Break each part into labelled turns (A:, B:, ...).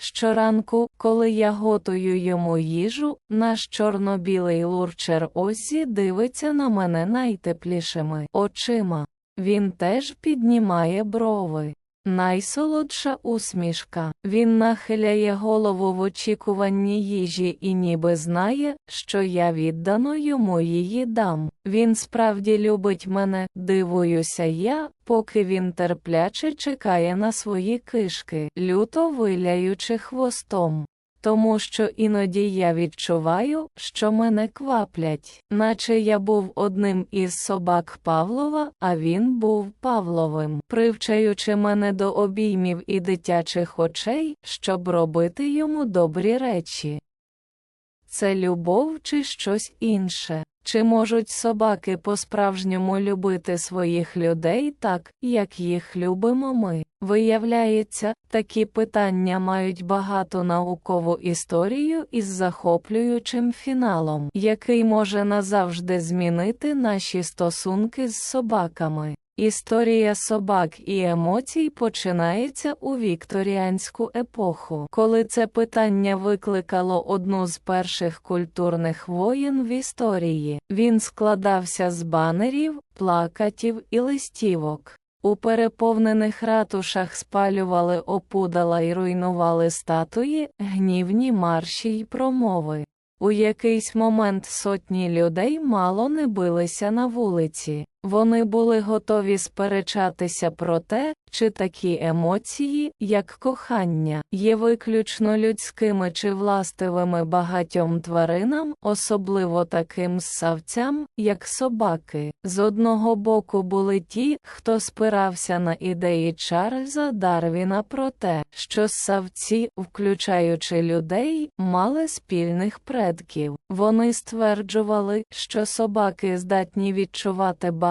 A: Щоранку, коли я готую йому їжу, наш чорно-білий лурчер Осі дивиться на мене найтеплішими очима. Він теж піднімає брови. Найсолодша усмішка. Він нахиляє голову в очікуванні їжі і ніби знає, що я віддано йому її дам. Він справді любить мене, дивуюся я, поки він терпляче чекає на свої кишки, люто виляючи хвостом. Тому що іноді я відчуваю, що мене кваплять, наче я був одним із собак Павлова, а він був Павловим, привчаючи мене до обіймів і дитячих очей, щоб робити йому добрі речі. Це любов чи щось інше? Чи можуть собаки по-справжньому любити своїх людей так, як їх любимо ми? Виявляється, такі питання мають багато наукову історію із захоплюючим фіналом, який може назавжди змінити наші стосунки з собаками. Історія собак і емоцій починається у вікторіанську епоху, коли це питання викликало одну з перших культурних воєн в історії. Він складався з банерів, плакатів і листівок. У переповнених ратушах спалювали опудала і руйнували статуї, гнівні марші й промови. У якийсь момент сотні людей мало не билися на вулиці. Вони були готові сперечатися про те, чи такі емоції, як кохання, є виключно людськими чи властивими багатьом тваринам, особливо таким ссавцям, як собаки. З одного боку були ті, хто спирався на ідеї Чарльза Дарвіна про те, що ссавці, включаючи людей, мали спільних предків. Вони стверджували, що собаки здатні відчувати багато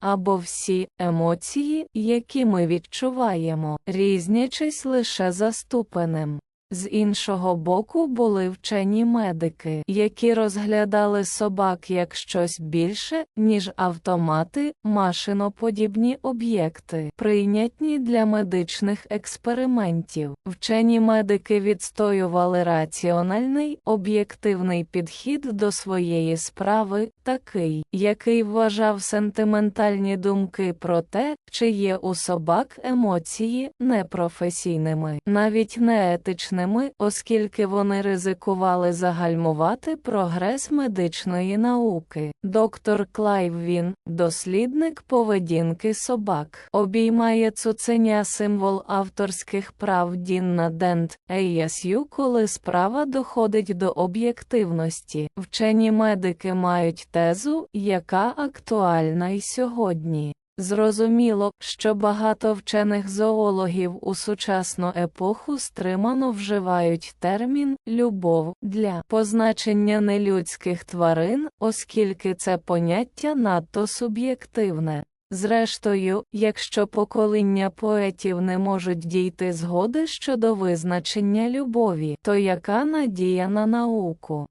A: або всі емоції, які ми відчуваємо, різнячись лише за ступенем. З іншого боку були вчені медики, які розглядали собак як щось більше, ніж автомати, машиноподібні об'єкти, прийнятні для медичних експериментів. Вчені медики відстоювали раціональний, об'єктивний підхід до своєї справи, такий, який вважав сентиментальні думки про те, чи є у собак емоції непрофесійними, навіть неетичними, оскільки вони ризикували загальмувати прогрес медичної науки. Доктор Клайв Він, дослідник поведінки собак, обіймає цуценя символ авторських прав Дінна Дент ASU, коли справа доходить до об'єктивності. Вчені медики мають тезу, яка актуальна й сьогодні. Зрозуміло, що багато вчених зоологів у сучасну епоху стримано вживають термін любов для позначення нелюдських тварин, оскільки це поняття надто суб'єктивне. Зрештою, якщо покоління поетів не можуть дійти згоди щодо визначення любові, то яка надія на науку?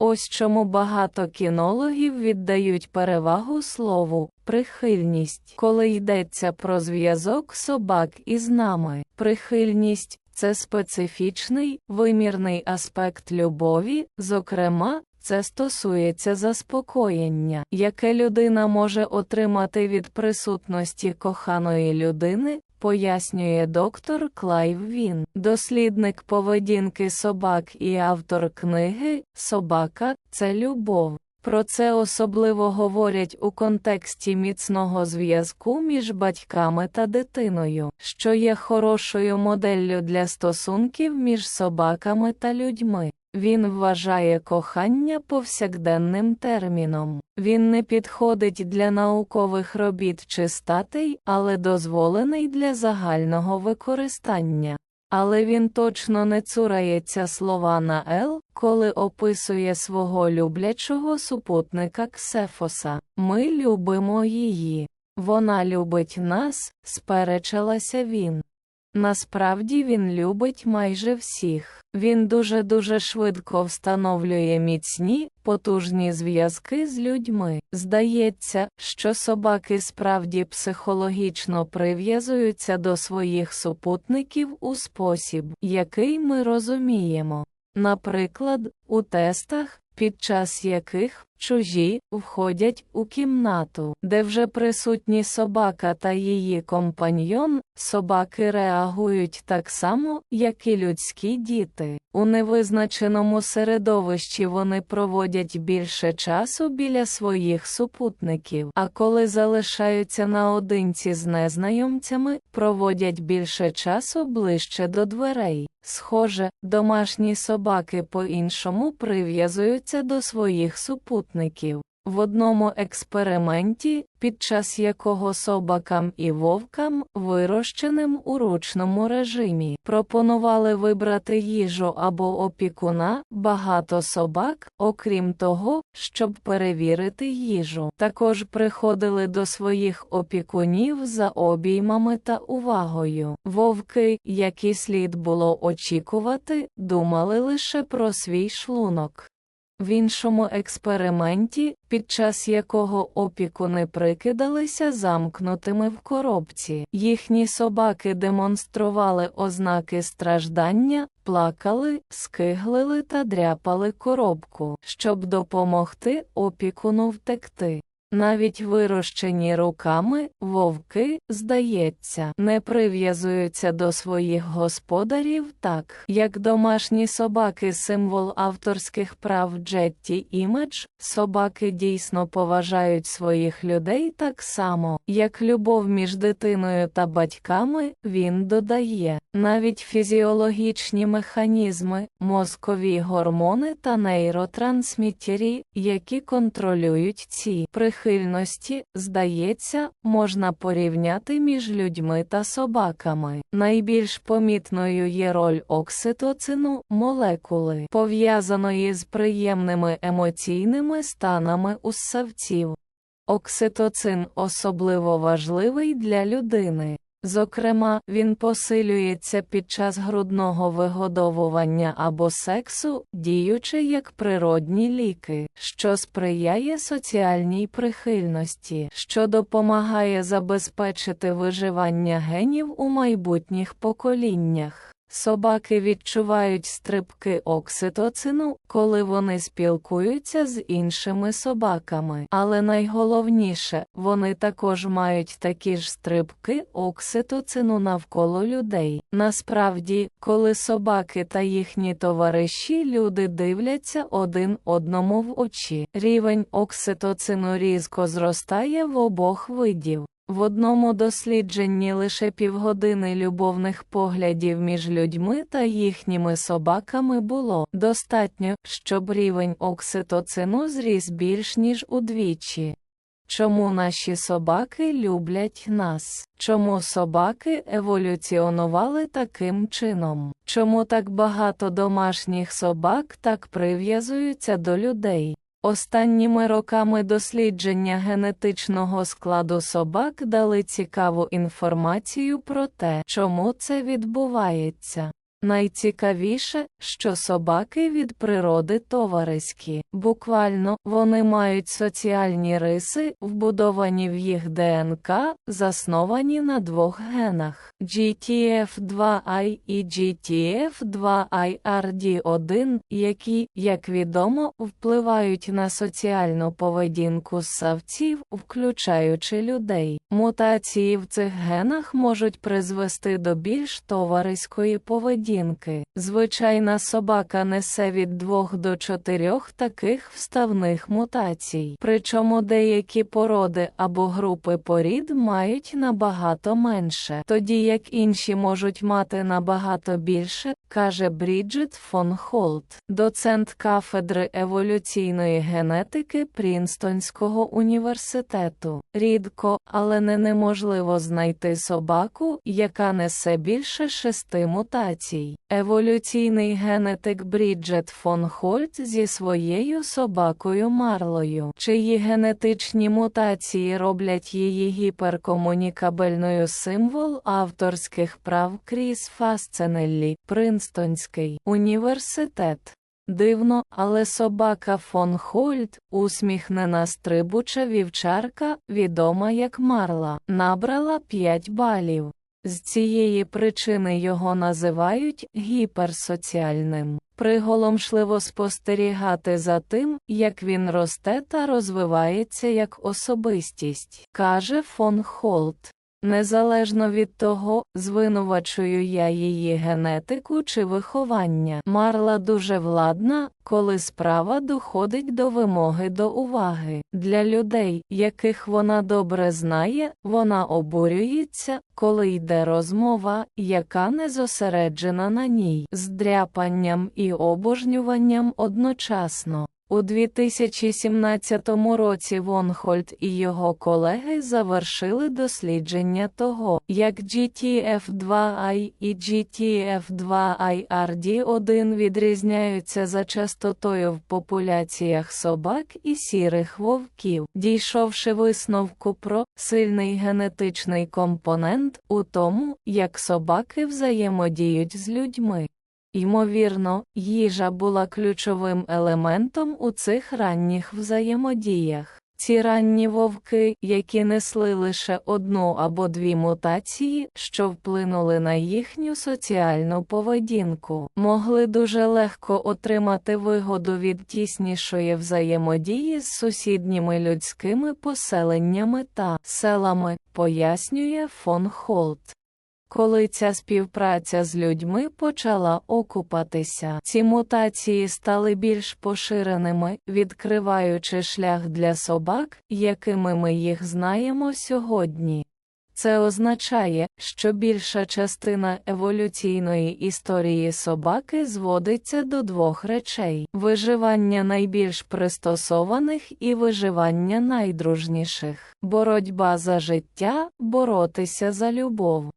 A: Ось чому багато кінологів віддають перевагу слову прихильність, коли йдеться про зв'язок собак із нами. Прихильність це специфічний, вимірний аспект любові, зокрема, це стосується заспокоєння, яке людина може отримати від присутності коханої людини, пояснює доктор Клайв Він, дослідник поведінки собак і автор книги Собака це любов. Про це особливо говорять у контексті міцного зв'язку між батьками та дитиною, що є хорошою моделлю для стосунків між собаками та людьми. Він вважає кохання повсякденним терміном. Він не підходить для наукових робіт чи статей, але дозволений для загального використання. Але він точно не цурається слова на «л», коли описує свого люблячого супутника Ксефоса. Ми любимо її. Вона любить нас, сперечалася він. Насправді він любить майже всіх. Він дуже-дуже швидко встановлює міцні, потужні зв'язки з людьми. Здається, що собаки справді психологічно прив'язуються до своїх супутників у спосіб, який ми розуміємо. Наприклад, у тестах, під час яких чужі входять у кімнату, де вже присутні собака та її компаньйон, собаки реагують так само, як і людські діти. У невизначеному середовищі вони проводять більше часу біля своїх супутників, а коли залишаються наодинці з незнайомцями, проводять більше часу ближче до дверей. Схоже, домашні собаки по-іншому прив'язуються до своїх супутників. В одному експерименті, під час якого собакам і вовкам, вирощеним у ручному режимі, пропонували вибрати їжу або опікуна, багато собак, окрім того, щоб перевірити їжу, також приходили до своїх опікунів за обіймами та увагою. Вовки, як і слід було очікувати, думали лише про свій шлунок. В іншому експерименті, під час якого опікуни прикидалися замкнутими в коробці, їхні собаки демонстрували ознаки страждання, плакали, скиглили та дряпали коробку, щоб допомогти опікуну втекти. Навіть вирощені руками, вовки, здається, не прив'язуються до своїх господарів так, як домашні собаки символ авторських прав Jetty Image, собаки дійсно поважають своїх людей так само, як любов між дитиною та батьками, він додає. Навіть фізіологічні механізми, мозкові гормони та нейротрансмітері, які контролюють ці прихильності, здається, можна порівняти між людьми та собаками. Найбільш помітною є роль окситоцину, молекули, пов'язаної з приємними емоційними станами у ссавців. Окситоцин особливо важливий для людини. Зокрема, він посилюється під час грудного вигодовування або сексу, діючи як природні ліки, що сприяє соціальній прихильності, що допомагає забезпечити виживання генів у майбутніх поколіннях. Собаки відчувають стрибки окситоцину, коли вони спілкуються з іншими собаками. Але найголовніше, вони також мають такі ж стрибки окситоцину навколо людей. Насправді, коли собаки та їхні товариші люди дивляться один одному в очі, рівень окситоцину різко зростає в обох видів. В одному дослідженні лише півгодини любовних поглядів між людьми та їхніми собаками було достатньо, щоб рівень окситоцину зріс більш ніж удвічі. Чому наші собаки люблять нас? Чому собаки еволюціонували таким чином? Чому так багато домашніх собак так прив'язуються до людей? Останніми роками дослідження генетичного складу собак дали цікаву інформацію про те, чому це відбувається. Найцікавіше, що собаки від природи товариські. Буквально, вони мають соціальні риси, вбудовані в їх ДНК, засновані на двох генах GTF2I і GTF2IRD1, які, як відомо, впливають на соціальну поведінку ссавців, включаючи людей. Мутації в цих генах можуть призвести до більш товариської поведінки. Звичайна собака несе від 2 до 4 таких вставних мутацій. Причому деякі породи або групи порід мають набагато менше, тоді як інші можуть мати набагато більше, каже Бріджит фон Холт, доцент кафедри еволюційної генетики Прінстонського університету. Рідко, але не неможливо знайти собаку, яка несе більше шести мутацій. Емоцій. Еволюційний генетик Бріджет фон Хольт зі своєю собакою Марлою, чиї генетичні мутації роблять її гіперкомунікабельною символ авторських прав Кріс Фасценеллі, Принстонський університет. Дивно, але собака фон Хольт, усміхнена стрибуча вівчарка, відома як Марла, набрала 5 балів. З цієї причини його називають гіперсоціальним. Приголомшливо спостерігати за тим, як він росте та розвивається як особистість, каже фон Холт. Незалежно від того, звинувачую я її генетику чи виховання. Марла дуже владна, коли справа доходить до вимоги до уваги. Для людей, яких вона добре знає, вона обурюється, коли йде розмова, яка не зосереджена на ній, з дряпанням і обожнюванням одночасно. У 2017 році Вонхольд і його колеги завершили дослідження того, як GTF2I і GTF2IRD1 відрізняються за частотою в популяціях собак і сірих вовків, дійшовши висновку про сильний генетичний компонент у тому, як собаки взаємодіють з людьми. Ймовірно, їжа була ключовим елементом у цих ранніх взаємодіях. Ці ранні вовки, які несли лише одну або дві мутації, що вплинули на їхню соціальну поведінку, могли дуже легко отримати вигоду від тіснішої взаємодії з сусідніми людськими поселеннями та селами, пояснює фон Холт. Коли ця співпраця з людьми почала окупатися, ці мутації стали більш поширеними, відкриваючи шлях для собак, якими ми їх знаємо сьогодні. Це означає, що більша частина еволюційної історії собаки зводиться до двох речей: виживання найбільш пристосованих і виживання найдружніших, боротьба за життя, боротися за любов.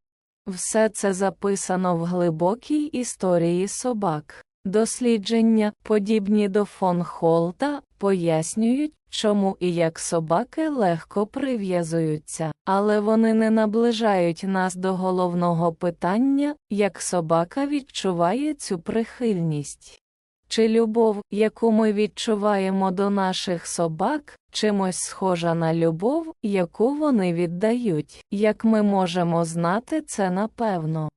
A: Все це записано в глибокій історії собак. Дослідження, подібні до фон Холта, пояснюють, чому і як собаки легко прив'язуються, але вони не наближають нас до головного питання, як собака відчуває цю прихильність. Чи любов, яку ми відчуваємо до наших собак, чимось схожа на любов, яку вони віддають, як ми можемо знати це напевно.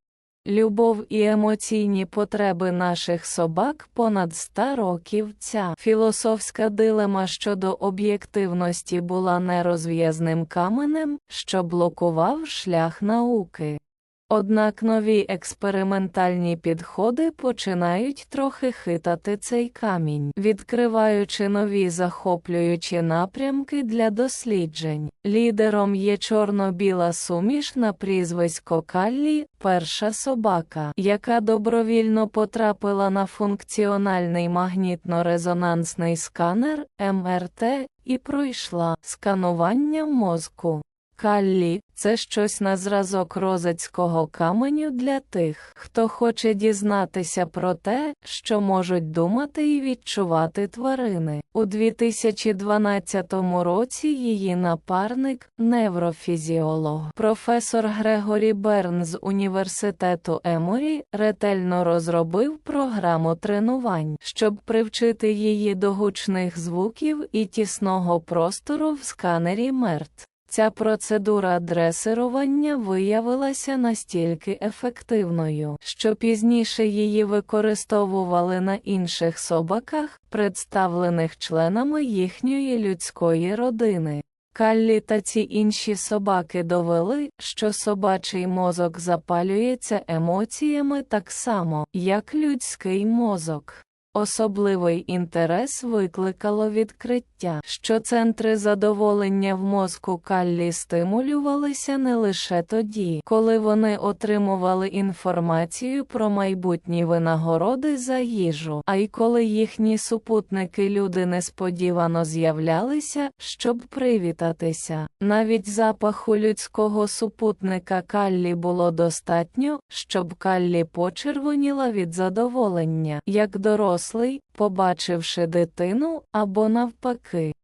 A: Любов і емоційні потреби наших собак понад ста років ця філософська дилема щодо об'єктивності була нерозв'язним каменем, що блокував шлях науки. Однак нові експериментальні підходи починають трохи хитати цей камінь, відкриваючи нові захоплюючі напрямки для досліджень. Лідером є чорно-біла суміш на прізвисько Каллі, перша собака, яка добровільно потрапила на функціональний магнітно-резонансний сканер МРТ і пройшла сканування мозку. Каллі це щось на зразок розацького каменю для тих, хто хоче дізнатися про те, що можуть думати і відчувати тварини. У 2012 році її напарник, неврофізіолог, професор Грегорі Берн з університету Еморі, ретельно розробив програму тренувань, щоб привчити її до гучних звуків і тісного простору в сканері МЕРТ. Ця процедура дресирування виявилася настільки ефективною, що пізніше її використовували на інших собаках, представлених членами їхньої людської родини. Каллі та ці інші собаки довели, що собачий мозок запалюється емоціями так само, як людський мозок. Особливий інтерес викликало відкриття, що центри задоволення в мозку Каллі стимулювалися не лише тоді, коли вони отримували інформацію про майбутні винагороди за їжу, а й коли їхні супутники люди несподівано з'являлися, щоб привітатися. Навіть запаху людського супутника Каллі було достатньо, щоб Каллі почервоніла від задоволення, як дорослий, побачивши дитину або навпаки.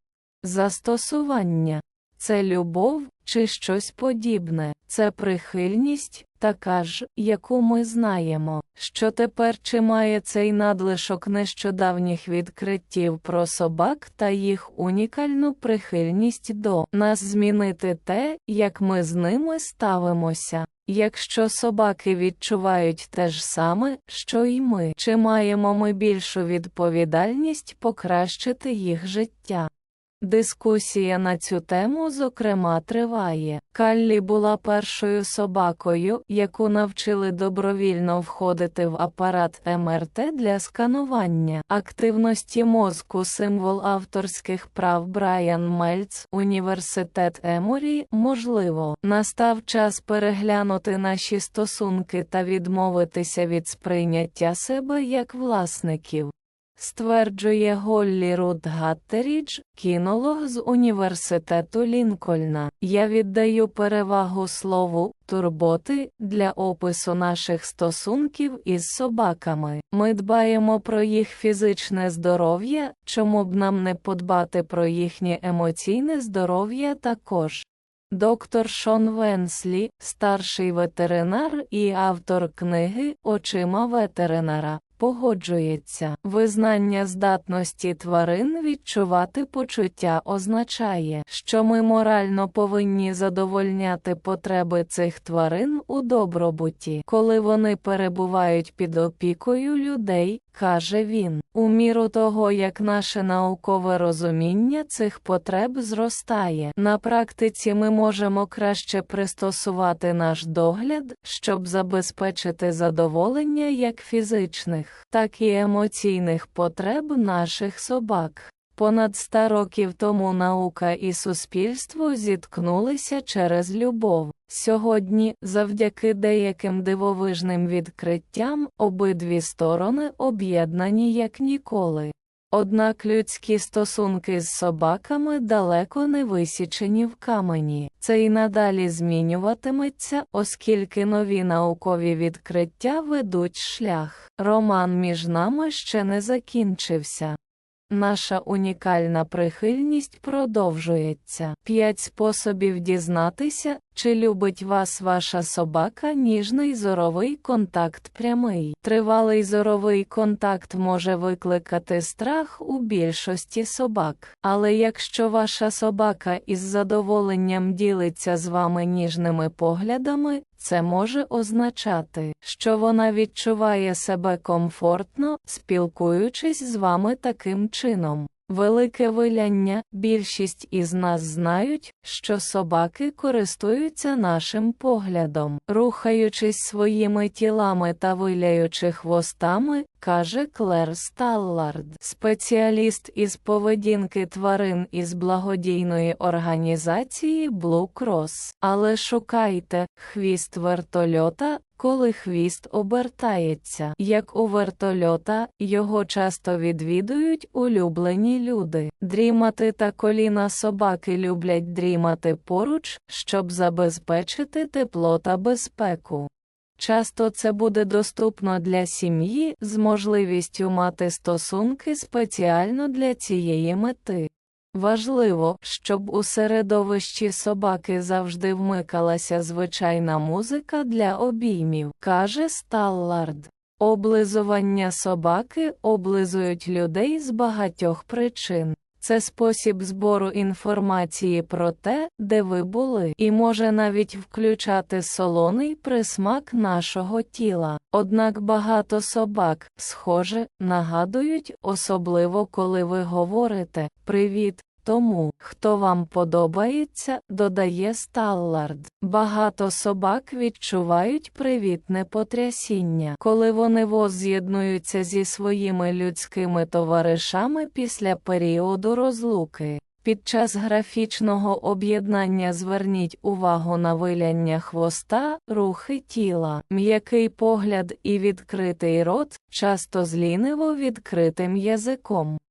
A: Застосування це любов чи щось подібне, це прихильність, така ж, яку ми знаємо, що тепер чи має цей надлишок нещодавніх відкриттів про собак та їх унікальну прихильність до нас змінити те, як ми з ними ставимося. Якщо собаки відчувають те ж саме, що й ми, чи маємо ми більшу відповідальність покращити їх життя? Дискусія на цю тему, зокрема, триває. Каллі була першою собакою, яку навчили добровільно входити в апарат МРТ для сканування активності мозку. Символ авторських прав Брайан Мельц, Університет Еморі. Можливо, настав час переглянути наші стосунки та відмовитися від сприйняття себе як власників стверджує Голлі Руд Гаттерідж, кінолог з університету Лінкольна. Я віддаю перевагу слову турботи для опису наших стосунків із собаками. Ми дбаємо про їх фізичне здоров'я, чому б нам не подбати про їхнє емоційне здоров'я також. Доктор Шон Венслі, старший ветеринар і автор книги Очима ветеринара, погоджується. Визнання здатності тварин відчувати почуття означає, що ми морально повинні задовольняти потреби цих тварин у добробуті, коли вони перебувають під опікою людей, каже він. У міру того, як наше наукове розуміння цих потреб зростає, на практиці ми можемо краще пристосувати наш догляд, щоб забезпечити задоволення як фізичних, так і емоційних потреб наших собак. Понад ста років тому наука і суспільство зіткнулися через любов. Сьогодні, завдяки деяким дивовижним відкриттям, обидві сторони об'єднані як ніколи. Однак людські стосунки з собаками далеко не висічені в камені. Це і надалі змінюватиметься, оскільки нові наукові відкриття ведуть шлях. Роман між нами ще не закінчився. Наша унікальна прихильність продовжується. П'ять способів дізнатися, чи любить вас ваша собака ніжний зоровий контакт прямий. Тривалий зоровий контакт може викликати страх у більшості собак. Але якщо ваша собака із задоволенням ділиться з вами ніжними поглядами, це може означати, що вона відчуває себе комфортно, спілкуючись з вами таким чином. Велике виляння, більшість із нас знають, що собаки користуються нашим поглядом, рухаючись своїми тілами та виляючи хвостами, каже Клер Сталлард, спеціаліст із поведінки тварин із благодійної організації Blue Cross. Але шукайте хвіст вертольота, коли хвіст обертається, як у вертольота, його часто відвідують улюблені люди. Дрімати та коліна собаки люблять дрімати поруч, щоб забезпечити тепло та безпеку. Часто це буде доступно для сім'ї з можливістю мати стосунки спеціально для цієї мети. Важливо, щоб у середовищі собаки завжди вмикалася звичайна музика для обіймів, каже Сталлард. Облизування собаки облизують людей з багатьох причин. Це спосіб збору інформації про те, де ви були, і може навіть включати солоний присмак нашого тіла. Однак багато собак, схоже, нагадують, особливо коли ви говорите Привіт, Тому, хто вам подобається, додає Сталлард. Багато собак відчувають привітне потрясіння, коли вони воз'єднуються зі своїми людськими товаришами після періоду розлуки. Під час графічного об'єднання зверніть увагу на виляння хвоста, рухи тіла, м'який погляд і відкритий рот, часто з ліниво відкритим язиком.